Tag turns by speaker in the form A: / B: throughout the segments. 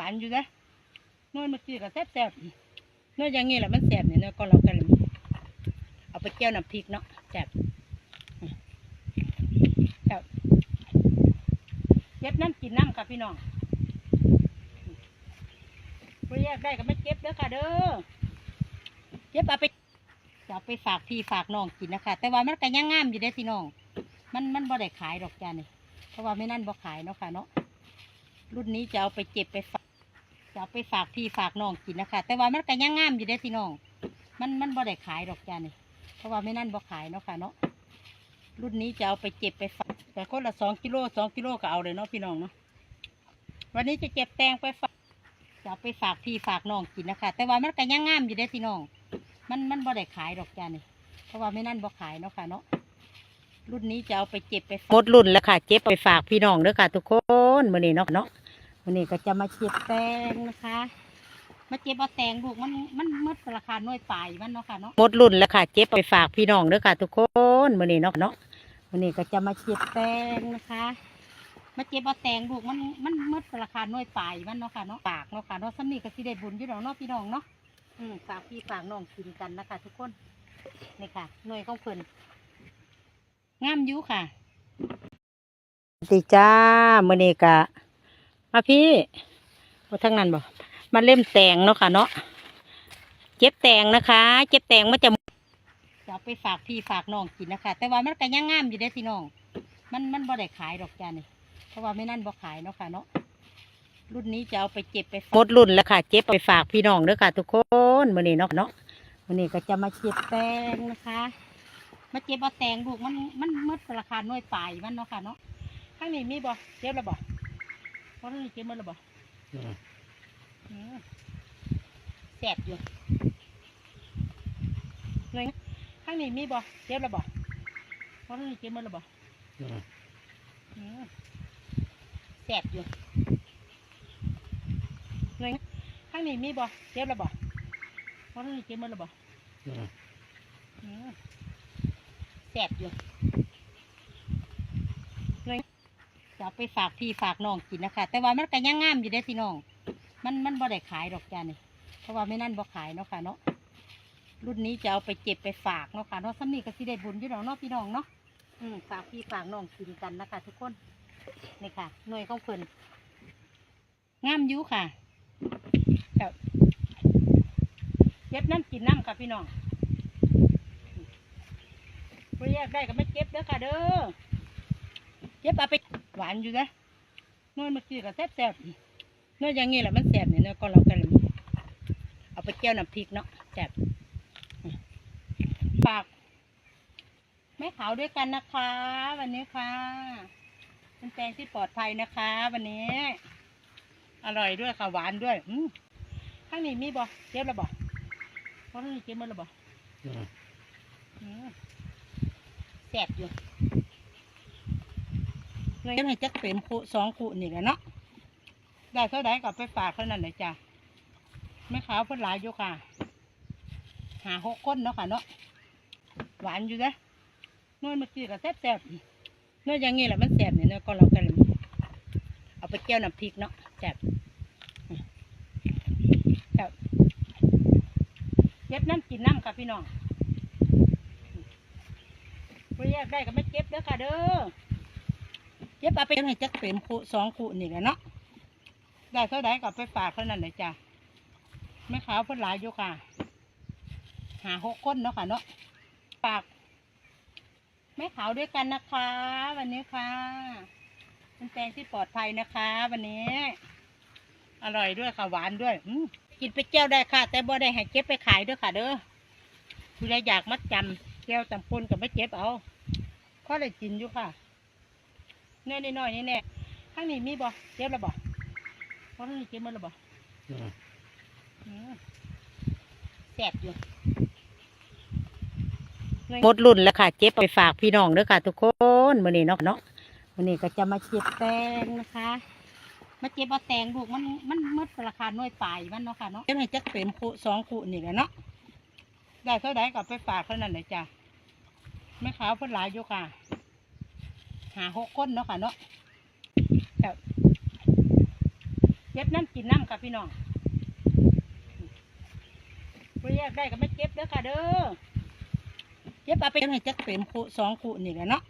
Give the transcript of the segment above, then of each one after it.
A: วานอยู่นะน้อยเมื่อกี้ก็แซ่บแซ่บน้อยอย่างงี้แหละมันแซ่บเนี่ยนาะก็เรากันเอาไปเจียวน้ำพริกเนาะแซ่บแซ่บเก็บน้ำกินน้ำค่ะพี่น้องไปแยกได้ก็ไม่เก็บเด้อค่ะเด้อเก็บเอาไปจะเอาไปฝากพี่ฝากน้องกินนะคะ แต่ว่ามันก็ยังงามอยู่เด้อพี่น้อง มันมันบ่ได้ขายดอกจ้านี่เพราะว่าไม่นั่นบ่ขายเนาะค่ะเนาะรุ่นนี้จะเอาไปเก็บไปฝาก เอาไปฝากพี่ฝากน้องกินนะคะ แต่ว่ามันก็ยังงามอยู่เด้พี่น้อง มันมันบ่ได้ขายดอกจ้านี่เพราะว่าไม่นั่นบ่ขายเนาะค่ะเนาะ รุ่นนี้จะเอาไปเก็บไปฝาก แต่คนละสองกิโลสองกิโลก็เอาเลยเนาะพี่น้องเนาะ วันนี้จะเก็บแตงไปฝากจะเอาไปฝากพี่ฝากน้องกินนะคะ แต่ว่ามันก็ยังงามอยู่เด้พี่น้อง มันมันบ่ได้ขายดอกจ้านี่เพราะว่าไม่นั่นบ่ขายเนาะค่ะเนาะรุ่นนี้จะเอาไปเก็บไปหมดรุ่นแล้วค่ะเก็บไปฝากพี่น้องเด้อค่ะ ทุกคนมื้อนี้เนาะเนาะ มื้อนี้ก็จะมาเก็บแตงนะคะ มาเก็บเอาแตงลูกมันมันหมดราคาน้อยปลายมันเนาะค่ะเนาะหมดรุ่นแล้วค่ะเก็บไปฝากพี่น้องเด้อค่ะ ทุกคนมื้อนี้เนาะเนาะมื้อนี้ก็จะมาเก็บแตงนะคะมาเก็บเอาแตงลูกมันมันหมดราคาน้อยปลายมันเนาะค่ะเนาะฝากเนาะค่ะเนาะสำนีก็สิได้บุญอยู่ดอกเนาะพี่น้องเนาะอืมฝากพี่ฝากน้องกินกันนะคะ ทุกคนนี่ค่ะหน่วยของเพิ่นงามอยู่ค่ะสวัสดีจ้ามื่อนี้กะ มาพี่มาทั้งนั้นบ่มาเล่มแตงเนาะค่ะเนาะเจ็บแตงนะคะ เจ็บแตงมันจะจะเอาไปฝากพี่ฝากน้องกินนะคะ แต่ว่ามันก็ยังงามอยู่เด้อพี่น้อง มันมันบ่ได้ขายดอกจ้านี่เพราะว่าไม่นั่นบ่ขายเนาะค่ะเนาะรุ่นนี้จะเอาไปเก็บไปหมดรุ่นแล้วค่ะเก็บไปฝากพี่น้องเด้อค่ะ ทุกคนมื่อนี้เนาะเนาะมื่อนี้ก็จะมาเก็บแตงนะคะมาเก็บเอาแตงลูกมันมันหมดราคาน้อยปลายมันเนาะค่ะเนาะข้างนี้มีบ่เก็บแล้วบ่ เพราะนี่เก็บหมดแล้วบ่อืมแสบอยู่เลยข้างนี้มีบ่เก็บแล้วบ่เพราะนี่เก็บหมดแล้วบ่อืมแสบอยู่เลยข้างนี้มีบ่เก็บแล้วบ่เพราะนี่เก็บหมดแล้วบ่อืมแสบอยู่เลย จะเอาไปฝากพี่ฝากน้องกินนะคะ แต่ว่ามันก็ยังงามอยู่เด้อพี่น้อง มันมันบ่ได้ขายดอกจ้านี่เพราะว่าไม่นั่นบ่ขายเนาะค่ะเนาะรุ่นนี้จะเอาไปเก็บไปฝากเนาะค่ะเนาะสำนี่ก็สิได้บุญอยู่ดอกเนาะพี่น้องเนาะอืมฝากพี่ฝากน้องกินกันนะคะ ทุกคนนี่ค่ะหน่วยของเพิ่นงามอยู่ค่ะครับเก็บน้ำกินน้ำค่ะพี่น้องไปแยกได้ก็ไม่เก็บเด้อค่ะเด้อเก็บเอาไป หวานอยู่นะน้อยเมื่อกี้ก็แซ่บแซ่บๆน้อยอย่างงี้แหละมันแซ่บเนี่ยเนาะก็เรากันเลยเอาไปเจียวน้ำพริกเนาะแซ่บฝากแม่ขาวด้วยกันนะคะ วันนี้ค่ะเป็นแตงที่ปลอดภัยนะคะ วันนี้ อร่อยด้วยค่ะหวานด้วยอืมข้างนี้มีบ่เก็บแล้วบ่เพราะนี่เก็บหมดแล้วบ่อืมแสบอยู่ เลยให้จักเต็มคู่สองคู่นี่แหละเนาะได้เท่าไดก็ไปฝากเท่านั้นเลยจ้ะแม่ขาวเพิ่นหลายอยู่ค่ะ หาหกคนเนาะค่ะเนาะหวานอยู่นะน้อยเมื่อกี้ก็แซ่บแซ่บๆน้อยอย่างงี้แหละมันแซ่บเนี่ยเนาะก็เรากันเลยเอาไปเจียวน้ำพริกเนาะแซ่บแซ่บเก็บน้ำกินน้ำค่ะพี่น้องไปแยกได้ก็ไม่เก็บเด้อค่ะเด้อ เก็บเอาไปให้จักเต็มคู่สองคู่นี่แหละเนาะได้เท่าไดก็ไปฝากเท่านั้นเลยจ้ะแม่ขาวเพิ่นหลายอยู่ค่ะ หาหกคนเนาะค่ะเนาะฝากแม่ขาวด้วยกันนะคะ วันนี้ค่ะเป็นแตงที่ปลอดภัยนะคะ วันนี้ อร่อยด้วยค่ะหวานด้วยอืมกินไปเจียวได้ค่ะ แต่บ่ได้ให้เก็บไปขายด้วยค่ะเด้อผู้ใดอยากมัดจำแก้วตำปนกับไม่เจ็บเอาข้อได้กินอยู่ค่ะ แน่นิดหน่อยนี่แน่ข้างนี้มีบ่เจ็บแล้วบ่เพราะข้างนี้เจ็บหมันแล้วบ่อืมแสบอยู่หมดรุ่นแล้วค่ะ เจ็บไปฝากพี่น้องเด้อค่ะ ทุกคนมื้อนี้เนาะเนาะมื้อนี้ก็จะมาเก็บแตงนะคะ มาเก็บเอาแตงลูกมันมันหมดราคาน้อยปลายมันเนาะค่ะเนาะเก็บให้จักเต็มคู่สองคู่นี่แหละเนาะได้เท่าไดก็ไปฝากเท่านั้นเลยจ้ะแม่ขาวเพิ่นหลายอยู่ค่ะ หาหกคนเนาะค่ะเนาะครับเก็บก็บน้ำกินน้ำค่ะพี่น้องบ่แยกได้ก็ไม่เก็บเด้อค่ะเด้อเก็บเอาไปให้จักเต็มคู่สองคู่นี่แหละเนาะ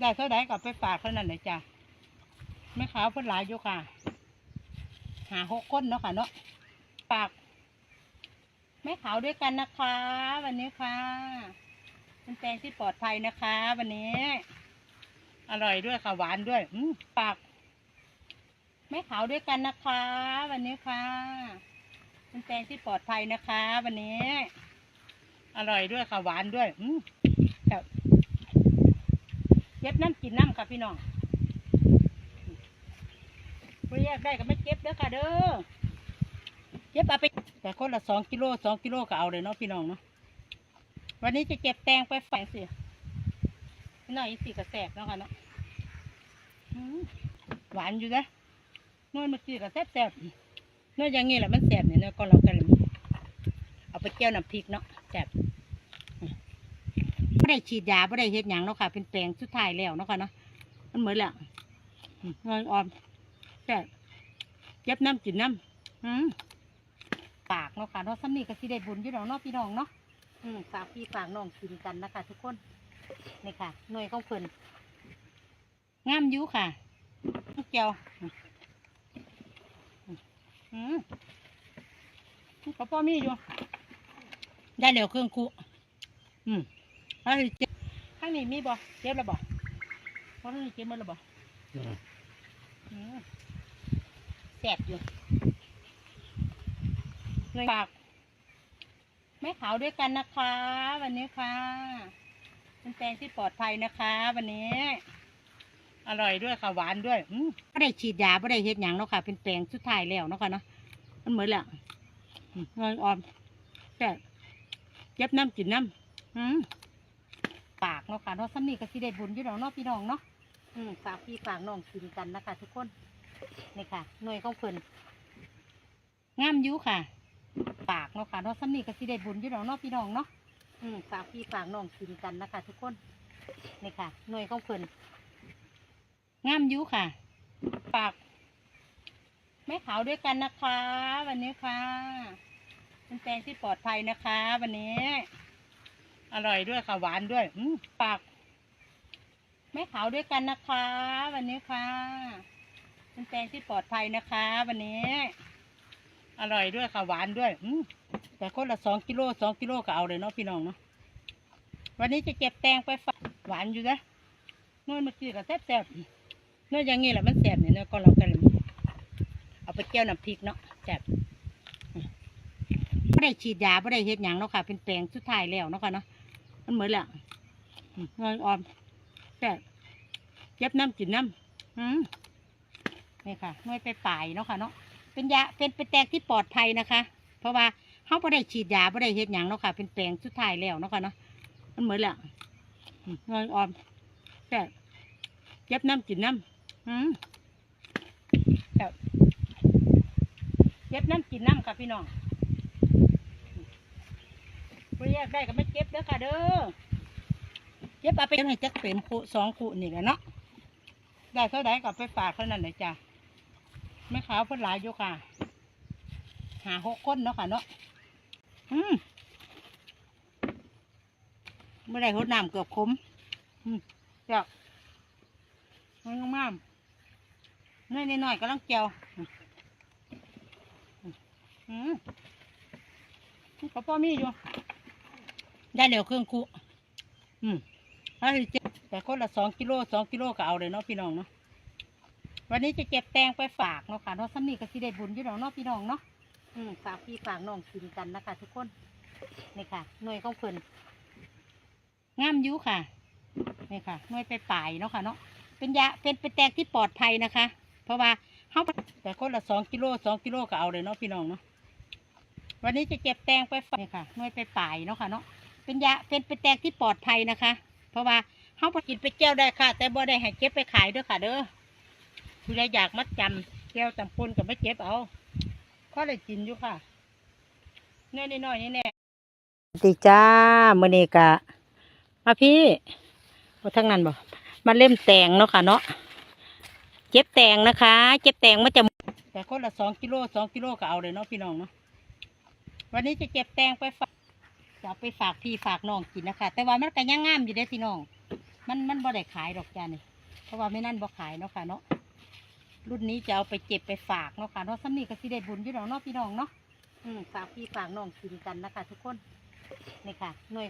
A: ได้เท่าใดก็ไปฝากเท่านั้นเลยจ้ะแม่ขาวเพิ่นหลายอยู่ค่ะ หาหกคนเนาะค่ะเนาะฝากแม่ขาวด้วยกันนะคะ วันนี้ค่ะเป็นแตงที่ปลอดภัยนะคะ วันนี้ อร่อยด้วยค่ะ หวานด้วย อืมฝากแม่ขาวด้วยกันนะคะ วันนี้ค่ะเป็นแตงที่ปลอดภัยนะคะ วันนี้ อร่อยด้วยค่ะ หวานด้วย อืมแบบเก็บน้ำกินน้ำค่ะพี่น้องบ่แยกได้ก็ไม่เก็บเด้อค่ะเด้อเก็บเอาไปแต่คนละสองกิโลสองกิโลก็เอาเลยเนาะพี่น้องเนาะวันนี้จะเก็บแตงไปฝังสิ หน่อยสิกระแสบเนาะค่ะเนาะหวานอยู่นะนวลเมื่อกี้ก็แซ่บแซ่บๆนวลอย่างงี้แหละมันแซ่บเนี่ยเนาะก็เรากันเอาไปเจียวน้ำพริกเนาะแซ่บไม่ได้ฉีดยาไม่ได้เฮ็ดหยังเนาะค่ะ เป็นแปลงสุดท้ายแล้วเนาะค่ะเนาะมันเหมือนแหละอืมนวลอ่อนแซ่บเก็บน้ำกินน้ำอืมปากเนาะค่ะเนาะซ้ำนี่ก็สิได้บุญอยู่ดอกเนาะพี่น้องเนาะอืมฝากพี่ฝากน้องกินกันนะคะทุกคน นี่ค่ะหน่วยของเพิ่นงามอยู่ค่ะลูกเจียวอืมเขาพ่อมีอยู่ได้แล้วเครื่องคุอืมแล้วเจ็บข้างนี้มีบ่เจ็บแล้วบ่เพราะข้างนี้เจ็บหมดแล้วบ่อืมแสบอยู่เลยฝากแม่ขาวด้วยกันนะคะ วันนี้ค่ะ เป็นแตงที่ปลอดภัยนะคะ วันนี้ อร่อยด้วยค่ะหวานด้วยอืมไม่ได้ฉีดยาไม่ได้เฮ็ดหยังเนาะค่ะ เป็นแปลงสุดท้ายแล้วเนาะค่ะเนาะมันเหมือนแหละอืมนวลอ่อนแซ่เก็บน้ำกินน้ำอืมปากเนาะค่ะเนาะซ้ำนี่ก็สิได้บุญอยู่ดอกเนาะพี่น้องเนาะอืมฝากพี่ฝากน้องกินกันนะคะ ทุกคนนี่ค่ะหน่วยของเพิ่นงามยู่ค่ะ ปากเนาะค่ะเนาะซ้ำนี่ก็สิได้บุญอยู่ดอกเนาะพี่น้องเนาะ อืมฝากพี่ฝากน้องกินกันนะคะ ทุกคนนี่ค่ะหน่วยของเพิ่นงามยู่ค่ะ ฝากแม่ขาวด้วยกันนะคะ วันนี้ค่ะเป็นแตงที่ปลอดภัยนะคะ วันนี้ อร่อยด้วยค่ะหวานด้วยอืมฝากแม่ขาวด้วยกันนะคะ วันนี้ค่ะเป็นแตงที่ปลอดภัยนะคะ วันนี้ อร่อยด้วยค่ะหวานด้วยอืมแต่คนละสองกิโลสองกิโลก็เอาเลยเนาะพี่น้องเนาะวันนี้จะเก็บแตงไปฝากหวานอยู่นะนวลเมื่อกี้ก็แซ่บแซ่บน้ออย่างงี้แหละมันแสบเนี่ยเนื้อก็เรากันเอาไปเจียวน้ำพริกเนาะแสบไม่ได้ฉีดยาไม่ได้เฮ็ดหยังเนาะค่ะ เป็นแปลงสุดท้ายแล้วเนาะค่ะเนาะมันเหมือนแหละอืมนออนแสบเก็บน้ำกินน้ำอืมนี่ค่ะหน่วยไปป่ายเนาะค่ะเนาะ เป็นยาเป็นเป็นแตงที่ปลอดภัยนะคะ เพราะว่าเขาไม่ได้ฉีดยาไม่ได้เฮ็ดหยังเนาะค่ะ เป็นแปลงสุดท้ายแล้วเนาะค่ะเนาะมันเหมือนแหละอืมนออนแสบเก็บน้ำกินน้ำอืมครับเก็บน้ำกินน้ำค่ะพี่น้องบ่แยกได้ก็ไม่เก็บเด้อค่ะเด้อ เก็บเอาไปให้จักเป็นคู่สองคู่นี่แหละเนาะ ได้เท่าใดก็ไปฝากเท่านั้นเลยจ้ะ แม่ขาวเพิ่นหลายอยู่ค่ะ หาหกคนเนาะค่ะเนาะอืมเมื่อไรหดน้ำเกือบขมอืมจ้ะมันงามน้อยน้อยๆกำลังเจียวอืมก็พ่อมีอยู่ ได้แล้วเครื่องคุอืมแล้วสิเจ็บแต่คนละสองกิโลสองกิโลก็เอาเลยเนาะพี่น้องเนาะ วันนี้จะเก็บแตงไปฝากเนาะค่ะเนาะซ้ำนี่ก็สิได้บุญอยู่ดอกเนาะพี่น้องเนาะอืมฝากพี่ฝากน้องกินกันนะคะ ทุกคนนี่ค่ะหน่วยของเพิ่นงามยูค่ะนี่ค่ะหน่วยไปป่ายเนาะค่ะเนาะเป็นยาเป็นเป็นแตงที่ปลอดภัยนะคะ เพราะว่าเขาแต่คนละสองกิโลสองกิโลก็เอาเลยเนาะพี่น้องเนาะวันนี้จะเก็บแตงไปฝากนี่ค่ะหน่วยไปป่ายเนาะค่ะเนาะเป็นยาเป็นเป็นแตงที่ปลอดภัยนะคะ เพราะว่าเขาไปกินไปแก้วได้ค่ะ แต่บ่ได้ให้เก็บไปขายด้อค่ะ เด้อ ผู้ใดอยากมัดจำแก้วจำปนกับไม่เก็บเอาก็เลยกินอยู่ค่ะเน่น้อยๆนี่แน่ดีจ้ามื่อนี้กะ มาพี่มาทั้งนั้นบ่มาเล่มแตงเนาะค่ะเนาะเจ็บแตงนะคะ เจ็บแตงมันจะแต่คนละสองกิโลสองกิโลก็เอาเลยเนาะพี่น้องเนาะวันนี้จะเก็บแตงไปฝากจะเอาไปฝากพี่ฝากน้องกินนะคะ แต่ว่ามันก็ยังงามอยู่ได้อพี่น้อง มันมันบ่ได้ขายดอกจ้านี่เพราะว่าไม่นั่นบ่ขายเนาะค่ะเนาะ รุ่นนี้จะเอาไปเจ็บไปฝากเนาะค่ะเนาะสำนีก็สิได้บุญอยู่ดอกเนาะพี่น้องเนาะอืมฝากพี่ฝากน้องกินกันนะคะทุกคนนี่ค่ะหน่วย